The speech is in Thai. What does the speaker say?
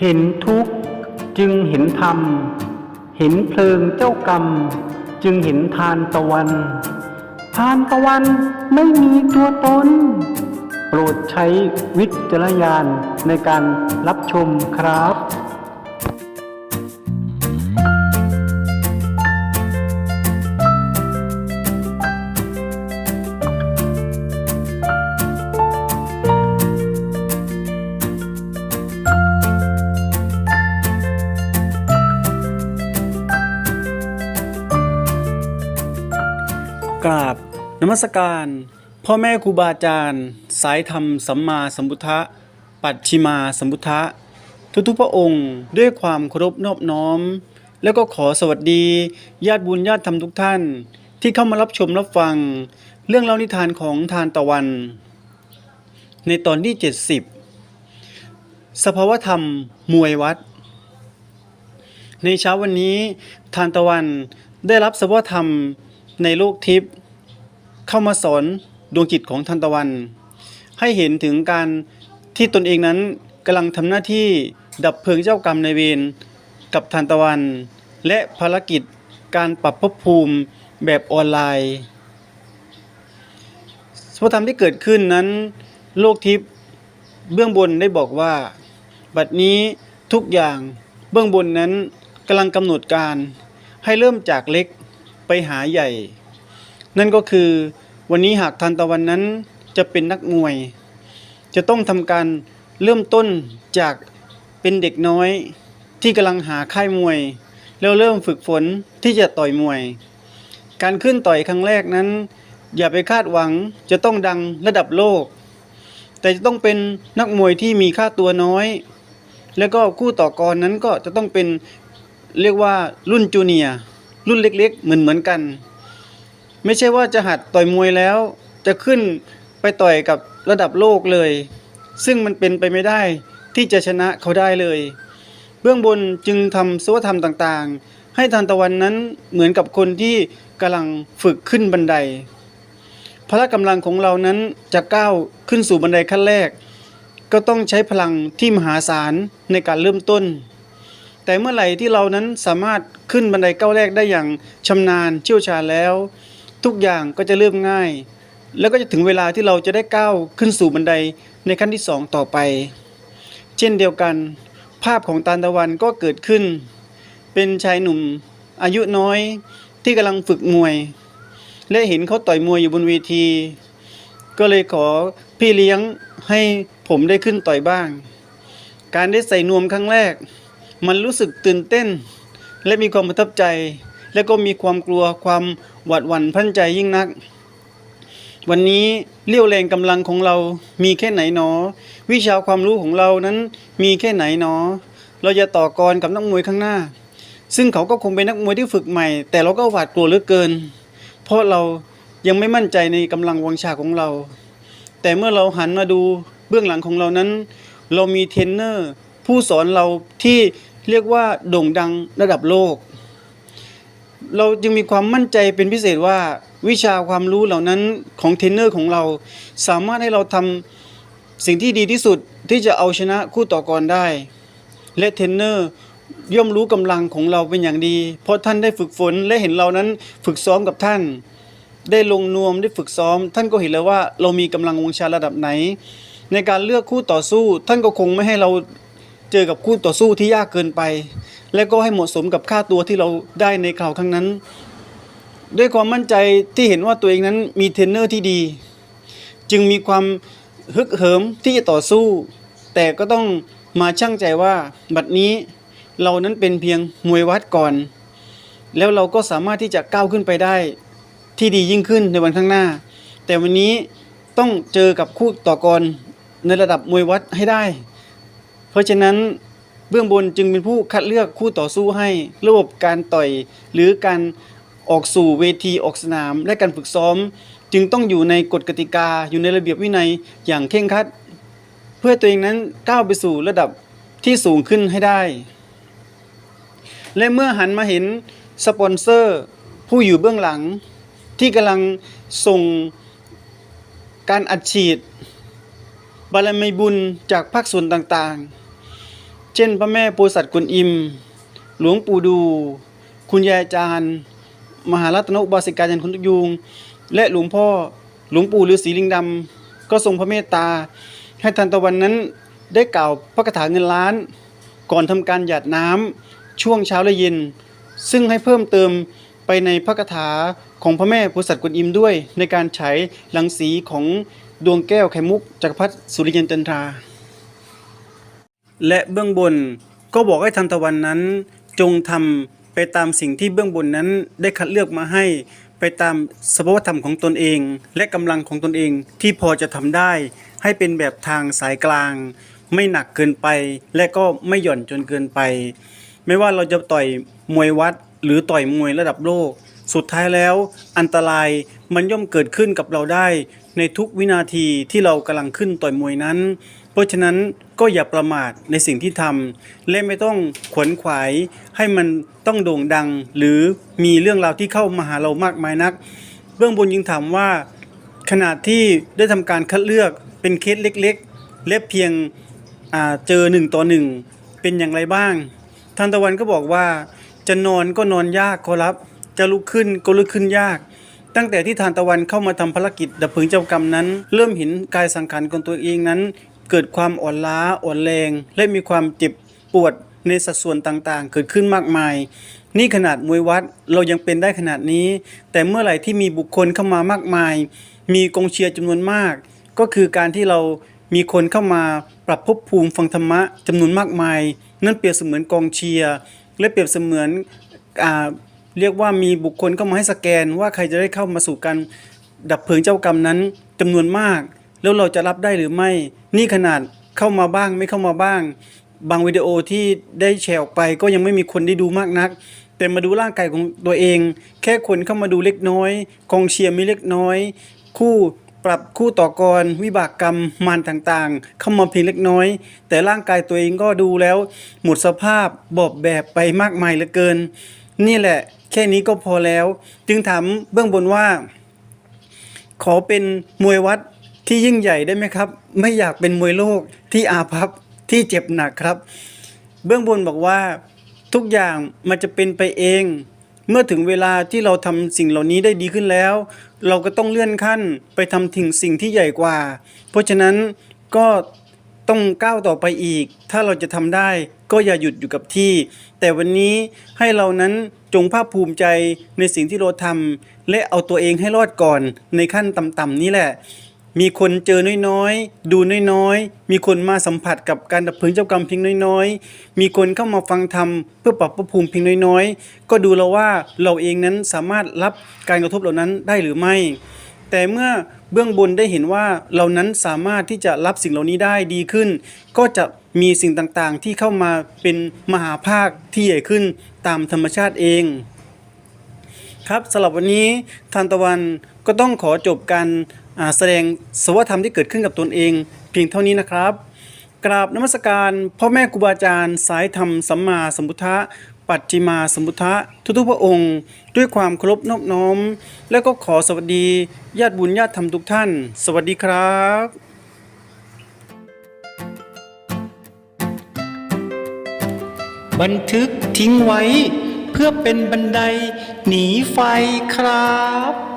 เห็นทุกข์จึงเห็นธรรม เห็นเพลิงเจ้ากรรม จึงเห็นทานตะวัน ทานตะวันไม่มีตัวตน โปรดใช้วิจารณญาณในการรับชมครับ กราบนมัสการ พ่อแม่ครูบาอาจารย์ สายธรรมสัมมาสัมพุทธะ ปัจฉิมาสัมพุทธะ ทุกๆพระองค์ด้วยความเคารพนอบน้อม แล้วก็ขอสวัสดีญาติบุญญาติธรรมทุกท่าน ที่เข้ามารับชมรับฟัง เรื่องเล่านิทานของทานตะวัน ในตอนที่ 70 สภาวธรรมมวยวัด ในเช้าวันนี้ทานตะวันได้รับสภาวธรรม ในโลกทิพย์เข้ามาสอนดวงจิตของทานตะวัน ให้เห็นถึงการที่ตนเองนั้นกำลังทำหน้าที่ดับเพลิงเจ้ากรรมในเวรกับทานตะวัน และภารกิจการปรับภพภูมิแบบออนไลน์สภาวธรรมที่เกิดขึ้นนั้น โลกทิพย์เบื้องบนได้บอกว่า บัดนี้ทุกอย่างเบื้องบนนั้นกำลังกำหนดการให้เริ่มจากเล็ก ไปหาใหญ่ นั่นก็คือวันนี้หากทันตะวันนั้นจะเป็นนักมวย จะต้องทำการเริ่มต้นจากเป็นเด็กน้อย ที่กำลังหาค่ายมวย แล้วเริ่มฝึกฝนที่จะต่อยมวย การขึ้นต่อยครั้งแรกนั้น อย่าไปคาดหวังจะต้องดังระดับโลก แต่จะต้องเป็นนักมวยที่มีค่าตัวน้อย แล้วก็คู่ต่อกรนั้นก็จะต้องเป็นเรียกว่ารุ่นจูเนียร์ รุ่นเล็กๆ เหมือนเหมือนกัน ไม่ใช่ว่าจะหัดต่อยมวยแล้ว จะขึ้นไปต่อยกับระดับโลกเลย ซึ่งมันเป็นไปไม่ได้ที่จะชนะเขาได้เลย เบื้องบนจึงทำสวธรรมต่างๆ ให้ทานตะวันนั้นเหมือนกับคนที่กำลังฝึกขึ้นบันได พละกำลังของเรานั้นจะก้าวขึ้นสู่บันไดขั้นแรก ก็ต้องใช้พลังที่มหาศาลในการเริ่มต้น แต่เมื่อไหร่ที่เรานั้นสามารถขึ้นบันไดก้าวแรกได้อย่างชำนาญเชี่ยวชาญแล้ว ทุกอย่างก็จะเริ่มง่าย แล้วก็จะถึงเวลาที่เราจะได้ก้าวขึ้นสู่บันไดในขั้นที่สองต่อไป เช่นเดียวกัน ภาพของตาลตะวันก็เกิดขึ้น เป็นชายหนุ่มอายุน้อยที่กำลังฝึกมวย และเห็นเขาต่อยมวยอยู่บนเวที ก็เลยขอพี่เลี้ยงให้ผมได้ขึ้นต่อยบ้าง การได้ใส่นวมครั้งแรก มันรู้สึกตื่นเต้น และมีความประทับใจ และก็มีความกลัวความหวาดหวั่นพันใจยิ่งนัก วันนี้เรี่ยวแรงกำลังของเรามีแค่ไหนหนอ วิชาความรู้ของเรานั้นมีแค่ไหนหนอ เราจะต่อกรกับนักมวยข้างหน้า ซึ่งเขาก็คงเป็นนักมวยที่ฝึกใหม่ แต่เราก็หวาดกลัวเหลือเกิน เพราะเรายังไม่มั่นใจในกำลังวังชาของเรา แต่เมื่อเราหันมาดูเบื้องหลังของเรานั้น เรามีเทรนเนอร์ผู้สอนเราที่ เรียกว่าโด่งดังระดับโลก เราจึงมีความมั่นใจเป็นพิเศษว่าวิชาความรู้เหล่านั้นของเทรนเนอร์ของเรา สามารถให้เราทำสิ่งที่ดีที่สุดที่จะเอาชนะคู่ต่อกรได้ และเทรนเนอร์ย่อมรู้กำลังของเราเป็นอย่างดี เพราะท่านได้ฝึกฝนและเห็นเรานั้นฝึกซ้อมกับท่าน ได้ลงนวมได้ฝึกซ้อม ท่านก็เห็นแล้วว่าเรามีกำลังวงชาระดับไหน ในการเลือกคู่ต่อสู้ ท่านก็คงไม่ให้เรา เจอกับคู่ต่อสู้ที่ยากเกินไป และก็ให้เหมาะสมกับค่าตัวที่เราได้ในคราวครั้งนั้น ด้วยความมั่นใจที่เห็นว่าตัวเองนั้นมีเทรนเนอร์ที่ดี จึงมีความฮึกเหิมที่จะต่อสู้ แต่ก็ต้องมาชั่งใจว่าบัดนี้เรานั้นเป็นเพียงมวยวัดก่อน แล้วเราก็สามารถที่จะก้าวขึ้นไปได้ที่ดียิ่งขึ้นในวันข้างหน้า แต่วันนี้ต้องเจอกับคู่ต่อกรในระดับมวยวัดให้ได้ เพราะฉะนั้นเบื้องบนจึงเป็นผู้คัดเลือกคู่ต่อสู้ให้ระบบการต่อย หรือการออกสู่เวทีออกสนาม และการฝึกซ้อม จึงต้องอยู่ในกฎกติกาอยู่ในระเบียบวินัยอย่างเคร่งครัด เพื่อตัวเองนั้นก้าวไปสู่ระดับที่สูงขึ้นให้ได้ และเมื่อหันมาเห็นสปอนเซอร์ผู้อยู่เบื้องหลัง ที่กำลังส่งการอัดฉีดบารมีบุญจากภาคส่วนต่างๆ เช่น พระแม่โพสัตว์กวนอิม หลวงปู่ดู คุณยายอาจารย์ มหารัตนอุบาสิกาจันคุณทุกยูง และหลวงพ่อหลวงปู่ฤาษีลิงดำ ก็ทรงพระเมตตา ให้ทันตะวันนั้นได้กล่าวพระคาถาเงินล้าน ก่อนทำการหยาดน้ำช่วงเช้าและเย็น ซึ่งให้เพิ่มเติมไปในพระคาถาของพระแม่โพสัตว์กวนอิมด้วย ในการฉายรังสีของดวงแก้วไข่มุกจักรพรรดิสุริยันจันทรา และเบื้องบน ก็บอกให้ทันตะวันนั้น จงทำไปตามสิ่งที่เบื้องบนนั้นได้คัดเลือกมาให้ ไปตามสภาวธรรมของตนเอง และกำลังของตนเองที่พอจะทำได้ ให้เป็นแบบทางสายกลาง ไม่หนักเกินไป และก็ไม่หย่อนจนเกินไป ไม่ว่าเราจะต่อยมวยวัด หรือต่อยมวยระดับโลก สุดท้ายแล้วอันตรายมันย่อมเกิดขึ้นกับเราได้ ในทุกวินาทีที่เรากำลังขึ้นต่อยมวยนั้น เพราะฉะนั้นก็อย่าประมาทในสิ่งที่ทำและไม่ต้องขวนขวายให้มันต้องโด่งดัง หรือมีเรื่องราวที่เข้ามาหาเรามากมายนัก เบื้องบนยิงถามว่า ขนาดที่ได้ทำการคัดเลือกเป็นเคสเล็กๆและเพียงเจอหนึ่งต่อหนึ่งเป็นอย่างไรบ้างทานตะวันก็บอกว่าจะนอนก็นอนยากขอรับ จะลุกขึ้นก็ลุกขึ้นยาก ตั้งแต่ที่ทานตะวันเข้ามาทำภารกิจดับเพลิงเจ้ากรรมนั้น เริ่มเห็นกายสังขารของตัวเองนั้น เกิดความอ่อนล้าอ่อนแรง และมีความเจ็บปวดในสัดส่วนต่างๆ เกิดขึ้นมากมาย นี่ขนาดมวยวัดเรายังเป็นได้ขนาดนี้ แต่เมื่อไหร่ที่มีบุคคลเข้ามามากมาย มีกองเชียร์จำนวนมาก ก็คือการที่เรามีคนเข้ามาปรับภพภูมิฟังธรรมะจำนวนมากมาย นั่นเปรียบเสมือนกองเชียร์ และเปรียบเสมือนอ่า เรียกว่ามีบุคคลเข้ามาให้สแกนว่าใครจะได้เข้ามาสู่การดับเพลิงเจ้ากรรมนั้นจำนวนมาก แล้วเราจะรับได้หรือไม่ นี่ขนาดเข้ามาบ้างไม่เข้ามาบ้าง บางวิดีโอที่ได้แชร์ออกไปก็ยังไม่มีคนได้ดูมากนัก แต่มาดูร่างกายของตัวเอง แค่คนเข้ามาดูเล็กน้อยกองเชียร์มีเล็กน้อย คู่ปรับคู่ต่อกร วิบากกรรมมารต่างๆ เข้ามาเพียงเล็กน้อย แต่ร่างกายตัวเองก็ดูแล้ว หมดสภาพบอบแบบไปมากมายเหลือเกิน นี่แหละ แค่นี้ก็พอแล้ว จึงถามเบื้องบนว่า ขอเป็นมวยวัดที่ยิ่งใหญ่ได้ไหมครับ ไม่อยากเป็นมวยโลกที่อาภัพที่เจ็บหนักครับ เบื้องบนบอกว่าทุกอย่างมันจะเป็นไปเอง เมื่อถึงเวลาที่เราทำสิ่งเหล่านี้ได้ดีขึ้นแล้ว เราก็ต้องเลื่อนขั้นไปทำถึงสิ่งที่ใหญ่กว่า เพราะฉะนั้นก็ ต้องก้าวต่อไปอีก ถ้าเราจะทำได้ก็อย่าหยุดอยู่กับที่ แต่วันนี้ให้เรานั้นจงภาคภูมิใจในสิ่งที่เราทำและเอาตัวเองให้รอดก่อนในขั้นต่ำๆนี้แหละ มีคนเจอน้อยๆ ดูน้อยๆ มีคนมาสัมผัสกับการดับเพลิงเจ้ากรรมเพียงน้อยๆ มีคนเข้ามาฟังธรรมเพื่อปรับประภูมิเพียงน้อยๆ ก็ดูแล้วว่าเราเองนั้นสามารถรับการกระทบเหล่านั้นได้หรือไม่ แต่เมื่อเบื้องบนได้เห็นว่าเรานั้นสามารถที่จะรับสิ่งเหล่านี้ได้ดีขึ้น ก็จะมีสิ่งต่างๆ ที่เข้ามาเป็นมหาภาคที่ใหญ่ขึ้นตามธรรมชาติเอง ครับสำหรับวันนี้ทานตะวันก็ต้องขอจบการแสดงสวธรรมที่เกิดขึ้นกับตนเอง เพียงเท่านี้นะครับกราบนมัสการพ่อแม่ครูบาอาจารย์ สายธรรมสัมมาสัมพุทธะ ปัจจิมาสมุทะทุกๆพระองค์ ด้วยความเคารพนอบน้อม และก็ขอสวัสดีญาติบุญญาติธรรมทุกท่าน สวัสดีครับบันทึกทิ้งไว้ เพื่อเป็นบันไดหนีไฟครับ